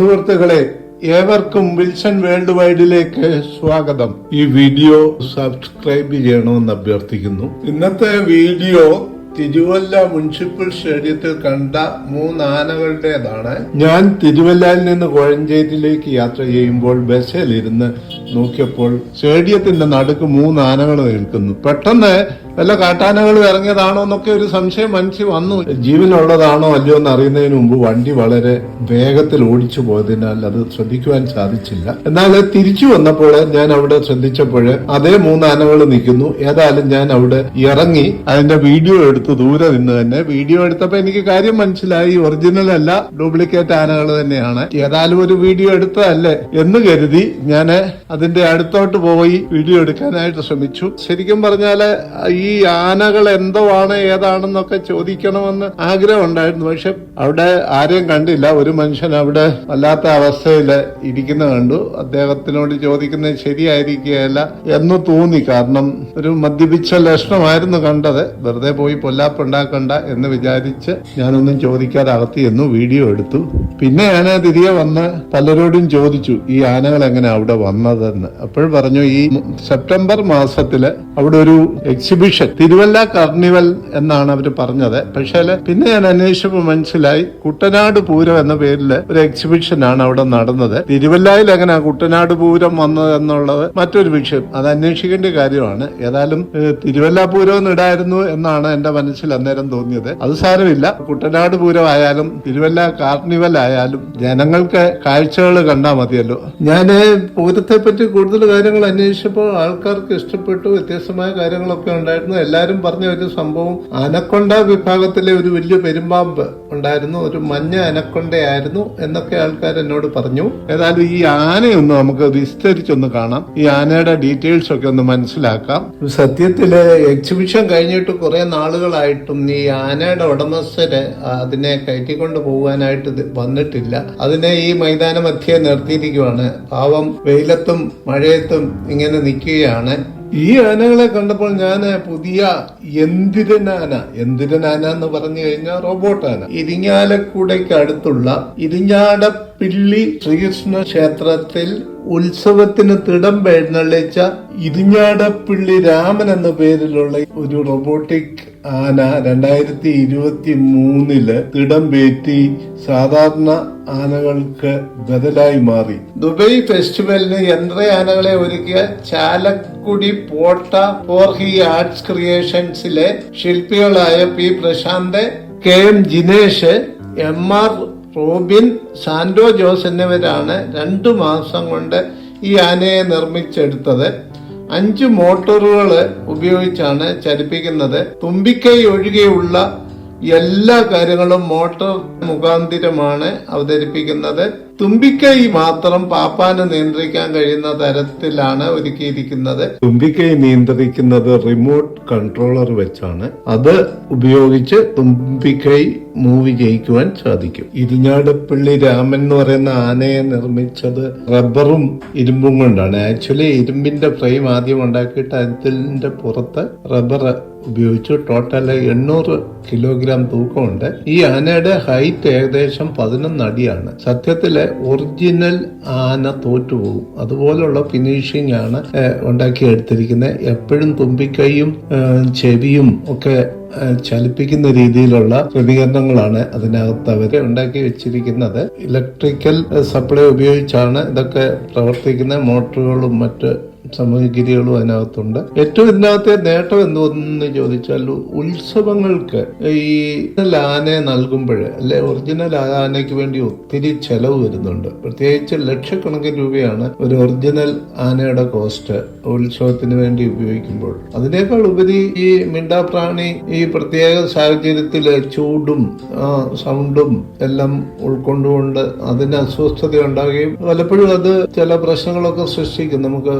സുഹൃത്തുക്കളെ ഏവർക്കും Wilson world വൈഡിലേക്ക് സ്വാഗതം. ഈ വീഡിയോ സബ്സ്ക്രൈബ് ചെയ്യണമെന്ന് അഭ്യർത്ഥിക്കുന്നു. ഇന്നത്തെ വീഡിയോ തിരുവല്ല മുനിസിപ്പൽ സ്റ്റേഡിയത്തിൽ കണ്ട മൂന്ന് ആനകളുടേതാണ് ഞാൻ തിരുവല്ലയിൽ നിന്ന് കോഴഞ്ചേരിയിലേക്ക് യാത്ര ചെയ്യുമ്പോൾ ബസ്സിലിരുന്ന് നോക്കിയപ്പോൾ സ്റ്റേഡിയത്തിന്റെ നടുക്ക് മൂന്ന് ആനകൾ നിൽക്കുന്നു. പെട്ടെന്ന് വല്ല കാട്ടാനകൾ ഇറങ്ങിയതാണോ എന്നൊക്കെ ഒരു സംശയം മനസ്സിൽ വന്നു. ജീവനുള്ളതാണോ അല്ലയോ എന്ന് അറിയുന്നതിന് മുമ്പ് വണ്ടി വളരെ വേഗത്തിൽ ഓടിച്ചു പോയതിനാൽ അത് ശ്രദ്ധിക്കുവാൻ സാധിച്ചില്ല. എന്നാൽ തിരിച്ചു വന്നപ്പോൾ ഞാൻ അവിടെ ശ്രദ്ധിച്ചപ്പോൾ അതേ മൂന്ന് ആനകൾ നിൽക്കുന്നു. ഏതായാലും ഞാൻ അവിടെ ഇറങ്ങി അതിന്റെ വീഡിയോ എടുത്തു ദൂരെ നിന്ന് തന്നെ വീഡിയോ എടുത്തപ്പോൾ എനിക്ക് കാര്യം മനസ്സിലായി. ഒറിജിനൽ അല്ല ഡ്യൂപ്ലിക്കേറ്റ് ആനകൾ തന്നെയാണ്. ഏതായാലും ഒരു വീഡിയോ എടുത്തതല്ലേ എന്ന് കരുതി ഞാൻ അതിന്റെ അടുത്തോട്ട് പോയി വീഡിയോ എടുക്കാനായിട്ട് ശ്രമിച്ചു. ശരിക്കും പറഞ്ഞാൽ ഈ ആനകൾ എന്തോ ആണ് ഏതാണെന്നൊക്കെ ചോദിക്കണമെന്ന് ആഗ്രഹം ഉണ്ടായിരുന്നു പക്ഷെ അവിടെ ആരെയും കണ്ടില്ല. ഒരു മനുഷ്യൻ അവിടെ വല്ലാത്ത അവസ്ഥയിൽ ഇരിക്കുന്ന കണ്ടു. അദ്ദേഹത്തിനോട് ചോദിക്കുന്നത് ശരിയായിരിക്കുകയല്ല എന്ന് തോന്നി. കാരണം ഒരു മദ്യപിച്ച ലക്ഷണമായിരുന്നു കണ്ടത്. വെറുതെ പോയി പൊല്ലാപ്പുണ്ടാക്കണ്ട എന്ന് വിചാരിച്ച് ഞാനൊന്നും ചോദിക്കാതെ അകത്തി എന്നു വീഡിയോ എടുത്തു. പിന്നെ ഞാൻ തിരികെ വന്ന് പലരോടും ചോദിച്ചു ഈ ആനകൾ എങ്ങനെ അവിടെ വന്നതെന്ന്? അപ്പോൾ പറഞ്ഞു ഈ സെപ്റ്റംബർ മാസത്തിൽ അവിടെ ഒരു എക്സിബിഷൻ തിരുവല്ല കാർണിവൽ എന്നാണ് അവർ പറഞ്ഞത്. പക്ഷേ പിന്നെ ഞാൻ അന്വേഷിച്ചപ്പോൾ മനസ്സിലായി കുട്ടനാട് പൂരം എന്ന പേരിൽ ഒരു എക്സിബിഷൻ ആണ് അവിടെ നടന്നത്. തിരുവല്ലയിൽ എങ്ങനെ കുട്ടനാട് പൂരം വന്നത് എന്നുള്ളത് മറ്റൊരു വിഷയം. അത് അന്വേഷിക്കേണ്ട കാര്യമാണ്. ഏതായാലും തിരുവല്ല പൂരം എന്നിടായിരുന്നു എന്നാണ് എന്റെ മനസ്സിൽ അന്നേരം തോന്നിയത്. അത് സാരമില്ല. കുട്ടനാട് പൂരം ആയാലും തിരുവല്ല കാർണിവൽ ആയാലും ജനങ്ങൾക്ക് കാഴ്ചകൾ കണ്ടാൽ മതിയല്ലോ. ഞാൻ പൂരത്തെ പറ്റി കൂടുതൽ കാര്യങ്ങൾ അന്വേഷിച്ചപ്പോൾ ആൾക്കാർക്ക് ഇഷ്ടപ്പെട്ടു. വ്യത്യസ്തമായ കാര്യങ്ങളൊക്കെ ഉണ്ടായിരുന്നു എല്ലാവരും പറഞ്ഞ ഒരു സംഭവം അനക്കൊണ്ട വിഭാഗത്തിലെ ഒരു വലിയ പെരുമ്പാമ്പ് ഉണ്ടായിരുന്നു. ഒരു മഞ്ഞ അനക്കൊണ്ടയായിരുന്നു എന്നൊക്കെ ആൾക്കാർ എന്നോട് പറഞ്ഞു. ഏതായാലും ഈ ആനയൊന്ന് നമുക്ക് വിസ്തരിച്ചൊന്ന് കാണാം. ഈ ആനയുടെ ഡീറ്റെയിൽസ് ഒക്കെ ഒന്ന് മനസ്സിലാക്കാം. സത്യത്തിൽ എക്സിബിഷൻ കഴിഞ്ഞിട്ട് കുറെ നാളുകളായിട്ടും ഈ ആനയുടെ ഉടമസ്ഥര് അതിനെ കയറ്റിക്കൊണ്ട് പോകാനായിട്ട് വന്നിട്ടില്ല. അതിനെ ഈ മൈതാന മധ്യേ നിർത്തിയിരിക്കുവാണ്. പാവം വെയിലത്തും മഴയത്തും ഇങ്ങനെ നിൽക്കുകയാണ്. ഈ ആനകളെ കണ്ടപ്പോൾ ഞാൻ പുതിയ എന്തിരനാന എന്തിരനാന എന്ന് പറഞ്ഞു കഴിഞ്ഞാൽ റോബോട്ടാന ആന അടുത്തുള്ള ഇരിഞ്ഞാടപ്പിള്ളി ശ്രീകൃഷ്ണ ക്ഷേത്രത്തിൽ ഉത്സവത്തിന് തിടം എഴുന്നള്ളിച്ച ഇരിഞ്ഞാടപ്പിള്ളി രാമൻ എന്ന പേരിലുള്ള ഒരു റോബോട്ടിക് ആന രണ്ടായിരത്തി ഇരുപത്തി മൂന്നിൽ തിടം പേറ്റി സാധാരണ ആനകൾക്ക് ബദലായി മാറി. ദുബൈ ഫെസ്റ്റിവലിന് യന്ത്രയാനകളെ ഒരുക്കിയ ചാലക്കുടി പോട്ട പോർഹി ആർട്സ് ക്രിയേഷൻസിലെ ശില്പികളായ P Prashanth K M Jinesh M R Robin Santo Jose എന്നിവരാണ് രണ്ടു മാസം കൊണ്ട് ഈ ആനയെ നിർമ്മിച്ചെടുത്തത്. അഞ്ച് മോട്ടോറുകൾ ഉപയോഗിച്ചാണ് ചലിപ്പിക്കുന്നത് തുമ്പിക്കൈ ഒഴികെയുള്ള എല്ലാ കാര്യങ്ങളും മോട്ടോർ മുഖാന്തിരമാണ് അവതരിപ്പിക്കുന്നത്. തുമ്പിക്കൈ മാത്രം പാപ്പാനെ നിയന്ത്രിക്കാൻ കഴിയുന്ന തരത്തിലാണ് ഒരുക്കിയിരിക്കുന്നത് തുമ്പിക്കൈ നിയന്ത്രിക്കുന്നത് റിമോട്ട് കൺട്രോളർ വെച്ചാണ്. അത് ഉപയോഗിച്ച് തുമ്പിക്കൈ മൂവ് ചെയ്യിക്കുവാൻ സാധിക്കും. ഇരിഞ്ഞാടപ്പള്ളി രാമൻ എന്ന് പറയുന്ന ആനയെ നിർമ്മിച്ചത് റബ്ബറും ഇരുമ്പും കൊണ്ടാണ്. ആക്ച്വലി ഇരുമ്പിന്റെ ഫ്രെയിം ആദ്യം ഉണ്ടാക്കിയിട്ട് അതിന്റെ പുറത്ത് റബ്ബർ ഉപയോഗിച്ച്. ടോട്ടൽ എണ്ണൂറ് കിലോഗ്രാം തൂക്കമുണ്ട്. ഈ ആനയുടെ ഹൈറ്റ് ഏകദേശം പതിനൊന്ന് അടിയാണ് സത്യത്തിൽ ഒറിജിനൽ ആന തോറ്റുപോകും അതുപോലുള്ള ഫിനിഷിംഗ് ആണ് ഉണ്ടാക്കി ഉണ്ടാക്കിയെടുത്തിരിക്കുന്നത് എപ്പോഴും തുമ്പിക്കൈയും ചെവിയും ഒക്കെ ചലിപ്പിക്കുന്ന രീതിയിലുള്ള ക്രമീകരണങ്ങളാണ് അതിനകത്ത് അവർ ഉണ്ടാക്കി വെച്ചിരിക്കുന്നത്. ഇലക്ട്രിക്കൽ സപ്ലൈ ഉപയോഗിച്ചാണ് ഇതൊക്കെ പ്രവർത്തിക്കുന്ന. മോട്ടറുകളും മറ്റ് സാമഗ്രികളും അതിനകത്തുണ്ട്. ഏറ്റവും ഇതിനകത്തെ നേട്ടം എന്തോന്ന് ചോദിച്ചാൽ ഉത്സവങ്ങൾക്ക് ഈ ആനയെ നൽകുമ്പോൾ അല്ലെ ഒറിജിനൽ ആനയ്ക്ക് വേണ്ടി ഒത്തിരി ചെലവ് വരുന്നുണ്ട്. പ്രത്യേകിച്ച് ലക്ഷക്കണക്കിന് രൂപയാണ് ഒരു ഒറിജിനൽ ആനയുടെ കോസ്റ്റ് ഉത്സവത്തിന് വേണ്ടി ഉപയോഗിക്കുമ്പോൾ. അതിനേക്കാൾ ഉപരി ഈ മിണ്ടാപ്രാണി ഈ പ്രത്യേക സാഹചര്യത്തിൽ ചൂടും സൗണ്ടും എല്ലാം ഉൾക്കൊണ്ടുകൊണ്ട് അതിന് അസ്വസ്ഥത ഉണ്ടാകുകയും പലപ്പോഴും അത് ചില പ്രശ്നങ്ങളൊക്കെ സൃഷ്ടിക്കും. നമുക്ക്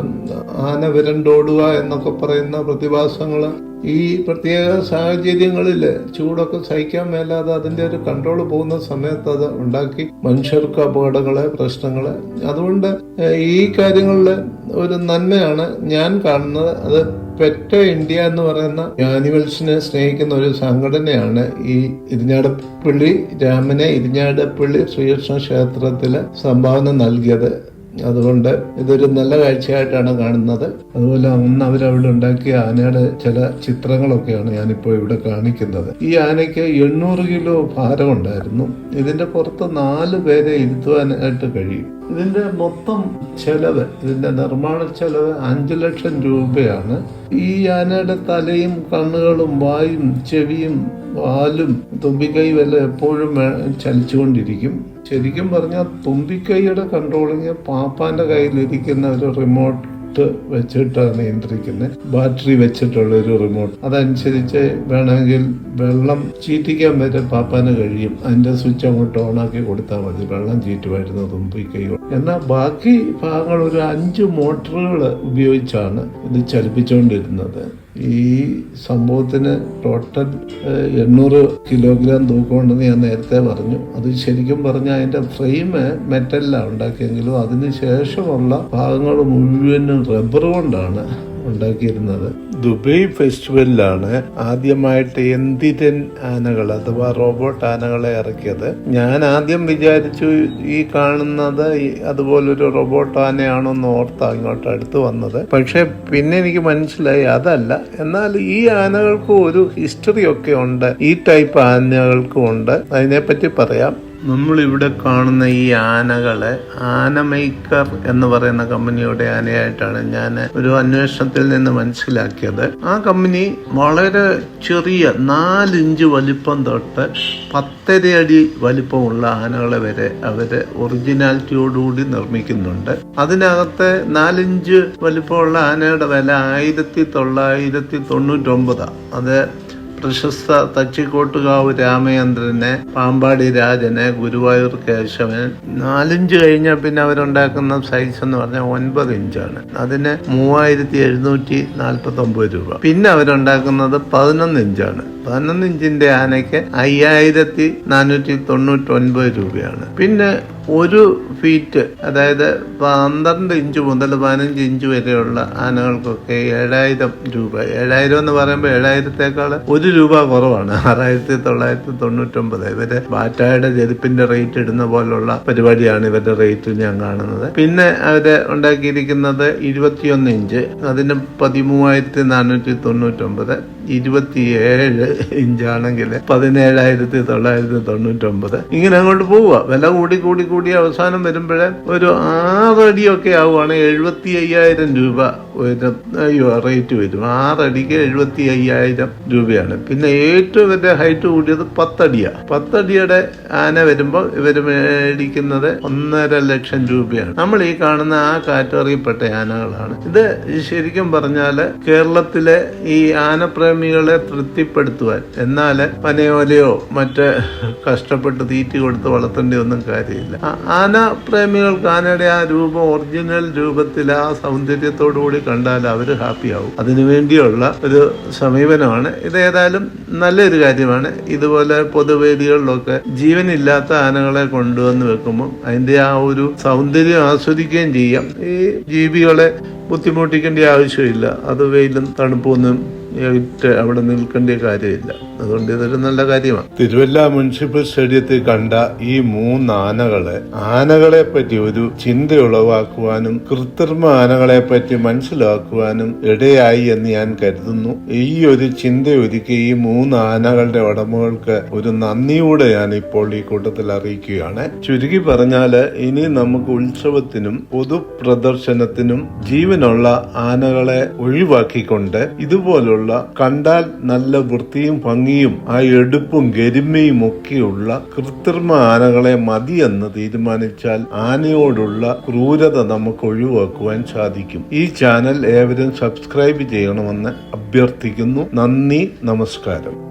ആന വിരണ്ടോടുക എന്നൊക്കെ പറയുന്ന പ്രതിഭാസങ്ങൾ ഈ പ്രത്യേക സാഹചര്യങ്ങളിൽ ചൂടൊക്കെ സഹിക്കാൻ മേലാതെ അതിന്റെ ഒരു കൺട്രോൾ പോകുന്ന സമയത്ത് അത് ഉണ്ടാക്കി മനുഷ്യർക്ക് അപകടങ്ങളെ പ്രശ്നങ്ങളെ. അതുകൊണ്ട് ഈ കാര്യങ്ങളിൽ ഒരു നന്മയാണ് ഞാൻ കാണുന്നത്. അത് പെറ്റ ഇന്ത്യ എന്ന് പറയുന്ന ആനിമൽസിനെ സ്നേഹിക്കുന്ന ഒരു സംഘടനയാണ് ഈ ഇരിഞ്ഞാടപ്പള്ളി രാമനെ ഇരിഞ്ഞാടപ്പള്ളി ശ്രീകൃഷ്ണ ക്ഷേത്രത്തിൽ സംഭാവന നൽകിയത്. അതുകൊണ്ട് ഇതൊരു നല്ല കാഴ്ചയായിട്ടാണ് കാണുന്നത്. അതുപോലെ അന്ന് അവരവിടെ ഉണ്ടാക്കിയ ആനയുടെ ചില ചിത്രങ്ങളൊക്കെയാണ് ഞാനിപ്പോൾ ഇവിടെ കാണിക്കുന്നത്. ഈ ആനയ്ക്ക് എണ്ണൂറ് കിലോ ഭാരമുണ്ടായിരുന്നു. ഇതിന്റെ പുറത്ത് നാല് പേരെ ഇരുത്തുവാനായിട്ട് കഴിയും. ഇതിന്റെ മൊത്തം ചെലവ് ഇതിന്റെ നിർമ്മാണ ചെലവ് അഞ്ചു ലക്ഷം രൂപയാണ്. ഈ ആനയുടെ തലയും കണ്ണുകളും വായും ചെവിയും വാലും തുമ്പിക്കൈ വല്ല എപ്പോഴും ചലിച്ചുകൊണ്ടിരിക്കും. ശരിക്കും പറഞ്ഞാൽ തുമ്പിക്കൈയുടെ കൺട്രോളിങ് പാപ്പാന്റെ കയ്യിലിരിക്കുന്ന ഒരു റിമോട്ട് വെച്ചിട്ടാണ് നിയന്ത്രിക്കുന്നത് ബാറ്ററി വെച്ചിട്ടുള്ള ഒരു റിമോട്ട്. അതനുസരിച്ച് വേണമെങ്കിൽ വെള്ളം ചീറ്റിക്കാൻ വരെ പാപ്പാന് കഴിയും. അതിന്റെ സ്വിച്ച് അങ്ങോട്ട് ഓണാക്കി കൊടുത്താൽ മതി. വെള്ളം ചീറ്റുമായിരുന്നു തുമ്പിക്കൈ കൊണ്ട്. എന്നാൽ ബാക്കി ഭാഗങ്ങൾ ഒരു അഞ്ച് മോട്ടറുകൾ ഉപയോഗിച്ചാണ് ഇത് ചലിപ്പിച്ചുകൊണ്ടിരുന്നത് ഈ സംഭവത്തിന് ടോട്ടൽ എണ്ണൂറ് കിലോഗ്രാം തൂക്കമുണ്ടെന്ന് ഞാൻ നേരത്തെ പറഞ്ഞു. അത് ശരിക്കും പറഞ്ഞാൽ അതിന്റെ ഫ്രെയിം മെറ്റലിലാണ് ഉണ്ടാക്കിയെങ്കിലും അതിന് ശേഷമുള്ള ഭാഗങ്ങൾ മുഴുവനും റബ്ബർ കൊണ്ടാണ്. ഉണ്ടാക്കിയിരുന്നത്. ദുബൈ ഫെസ്റ്റിവലിലാണ് ആദ്യമായിട്ട് എന്തിരൻ ആനകൾ അഥവാ റോബോട്ട് ആനകളെ ഇറക്കിയത്. ഞാൻ ആദ്യം വിചാരിച്ചു ഈ കാണുന്നത് അതുപോലൊരു റോബോട്ട് ആനയാണോ ഓർത്ത അങ്ങോട്ട് അടുത്ത് വന്നത്. പക്ഷെ പിന്നെ എനിക്ക് മനസ്സിലായി അതല്ല. എന്നാൽ ഈ ആനകൾക്ക് ഒരു ഹിസ്റ്ററി ഒക്കെ ഉണ്ട്. ഈ ടൈപ്പ് ആനകൾക്കും ഉണ്ട്. അതിനെപ്പറ്റി പറയാം. നമ്മൾ ഇവിടെ കാണുന്ന ഈ ആനകളെ ആന മേക്കർ എന്ന് പറയുന്ന കമ്പനിയുടെ ആനയായിട്ടാണ് ഞാൻ ഒരു അന്വേഷണത്തിൽ നിന്ന് മനസ്സിലാക്കിയത്. ആ കമ്പനി വളരെ ചെറിയ നാലിഞ്ച് വലിപ്പം തൊട്ട് പത്തര അടി വലിപ്പമുള്ള ആനകളെ വരെ അവർ ഒറിജിനാലിറ്റിയോടുകൂടി നിർമ്മിക്കുന്നുണ്ട്. അതിനകത്തെ നാലിഞ്ച് വലിപ്പമുള്ള ആനയുടെ വില ആയിരത്തി തൊള്ളായിരത്തി തൊണ്ണൂറ്റൊമ്പതാണ് അത് പ്രശസ്ത തച്ചിക്കോട്ടുകാവ് രാമചന്ദ്രനെ പാമ്പാടി രാജനെ ഗുരുവായൂർ കേശവൻ നാലിഞ്ച് കഴിഞ്ഞാൽ പിന്നെ അവരുണ്ടാക്കുന്ന സൈസ് എന്ന് പറഞ്ഞാൽ ഒൻപത് ഇഞ്ചാണ്. അതിന് മൂവായിരത്തി എഴുന്നൂറ്റി നാൽപ്പത്തി ഒമ്പത് രൂപ. പിന്നെ അവരുണ്ടാക്കുന്നത് പതിനൊന്ന് ഇഞ്ചാണ്. പതിനൊന്ന് ഇഞ്ചിന്റെ ആനയ്ക്ക് അയ്യായിരത്തി നാനൂറ്റി തൊണ്ണൂറ്റി ഒൻപത് രൂപയാണ്. പിന്നെ ഒരു ഫീറ്റ് അതായത് പന്ത്രണ്ട് ഇഞ്ച് മുതൽ പതിനഞ്ച് ഇഞ്ച് വരെയുള്ള ആനകൾക്കൊക്കെ ഏഴായിരം രൂപ. ഏഴായിരം എന്ന് പറയുമ്പോൾ ഏഴായിരത്തേക്കാൾ ഒരു രൂപ കുറവാണ്. ആറായിരത്തി തൊള്ളായിരത്തി തൊണ്ണൂറ്റൊമ്പത് ഇവർ ബാറ്റായുടെ ചെരുപ്പിന്റെ റേറ്റ് ഇടുന്ന പോലുള്ള പരിപാടിയാണ് ഇവരുടെ റേറ്റ് ഞാൻ കാണുന്നത്. പിന്നെ അവർ ഉണ്ടാക്കിയിരിക്കുന്നത് ഇരുപത്തിയൊന്ന് ഇഞ്ച് അതിന് പതിമൂവായിരത്തി നാനൂറ്റി തൊണ്ണൂറ്റൊമ്പത് ഇരുപത്തിയേഴ് ഇഞ്ചാണെങ്കിൽ പതിനേഴായിരത്തി തൊള്ളായിരത്തി തൊണ്ണൂറ്റൊമ്പത് ഇങ്ങനെ അങ്ങോട്ട് പോവുക. വില കൂടി കൂടി കൂടി അവസാനം വരുമ്പോഴേ ഒരു ആറടിയൊക്കെ ആവുകയാണ് എഴുപത്തി അയ്യായിരം രൂപ റേറ്റ് വരും. ആറടിക്ക് എഴുപത്തി അയ്യായിരം രൂപയാണ്. പിന്നെ ഏറ്റവും വലിയ ഹൈറ്റ് കൂടിയത് പത്തടിയാണ് പത്തടിയുടെ ആന വരുമ്പോൾ ഇവർ മേടിക്കുന്നത് ഒന്നര ലക്ഷം രൂപയാണ്. നമ്മൾ ഈ കാണുന്ന ആ കാറ്റഗറിയിൽപ്പെട്ട ആനകളാണ്. ഇത് ശരിക്കും പറഞ്ഞാൽ കേരളത്തിലെ ഈ ആനപ്രേമികളെ തൃപ്തിപ്പെടുത്തുവാൻ എന്നാൽ പനയോലയോ മറ്റ് കഷ്ടപ്പെട്ട് തീറ്റി കൊടുത്ത് വളർത്തേണ്ടി ഒന്നും കാര്യമില്ല. ആന പ്രേമികൾക്ക് ആനയുടെ ആ രൂപം ഒറിജിനൽ രൂപത്തിൽ ആ സൗന്ദര്യത്തോടു കൂടി കണ്ടാൽ അവർ ഹാപ്പിയാവും. അതിനു വേണ്ടിയുള്ള ഒരു സമീപനമാണ്. ഇത് ഏതായാലും നല്ലൊരു കാര്യമാണ്. ഇതുപോലെ പൊതുവേദികളിലൊക്കെ ജീവനില്ലാത്ത ആനകളെ കൊണ്ടുവന്ന് വെക്കുമ്പോൾ അതിന്റെ ആ ഒരു സൗന്ദര്യം ആസ്വദിക്കുകയും ചെയ്യാം. ഈ ജീവികളെ ബുദ്ധിമുട്ടിക്കേണ്ട ആവശ്യമില്ല. അത് വെയിലും തണുപ്പൊന്നും അവിടെ നിൽക്കേണ്ട കാര്യമില്ല. അതുകൊണ്ട് ഇതൊരു നല്ല കാര്യമാണ്. തിരുവല്ല മുനിസിപ്പൽ സ്റ്റേഡിയത്തിൽ കണ്ട ഈ മൂന്ന് ആനകളെ ആനകളെ പറ്റി ഒരു ചിന്ത ഉളവാക്കുവാനും കൃത്രിമ ആനകളെ പറ്റി മനസ്സിലാക്കുവാനും ഇടയായി എന്ന് ഞാൻ കരുതുന്നു. ഈ ഒരു ചിന്ത ഒരുക്കി ഈ മൂന്ന് ആനകളുടെ ഉടമകൾക്ക് ഒരു നന്ദിയോടെ ഞാൻ ഇപ്പോൾ ഈ കൂട്ടത്തിൽ അറിയിക്കുകയാണ്. ചുരുക്കി പറഞ്ഞാൽ ഇനി നമുക്ക് ഉത്സവത്തിനും പൊതുപ്രദർശനത്തിനും ജീവനുള്ള ആനകളെ ഒഴിവാക്കിക്കൊണ്ട് ഇതുപോലുള്ള കണ്ടാൽ നല്ല വൃത്തിയും ഭംഗിയും ആ എടുപ്പും ഗരിമയും ഒക്കെയുള്ള കൃത്രിമ ആനകളെ മതിയെന്ന് തീരുമാനിച്ചാൽ ആനയോടുള്ള ക്രൂരത നമുക്ക് ഒഴിവാക്കുവാൻ സാധിക്കും. ഈ ചാനൽ ഏവരും സബ്സ്ക്രൈബ് ചെയ്യണമെന്ന് അഭ്യർത്ഥിക്കുന്നു. നന്ദി നമസ്കാരം.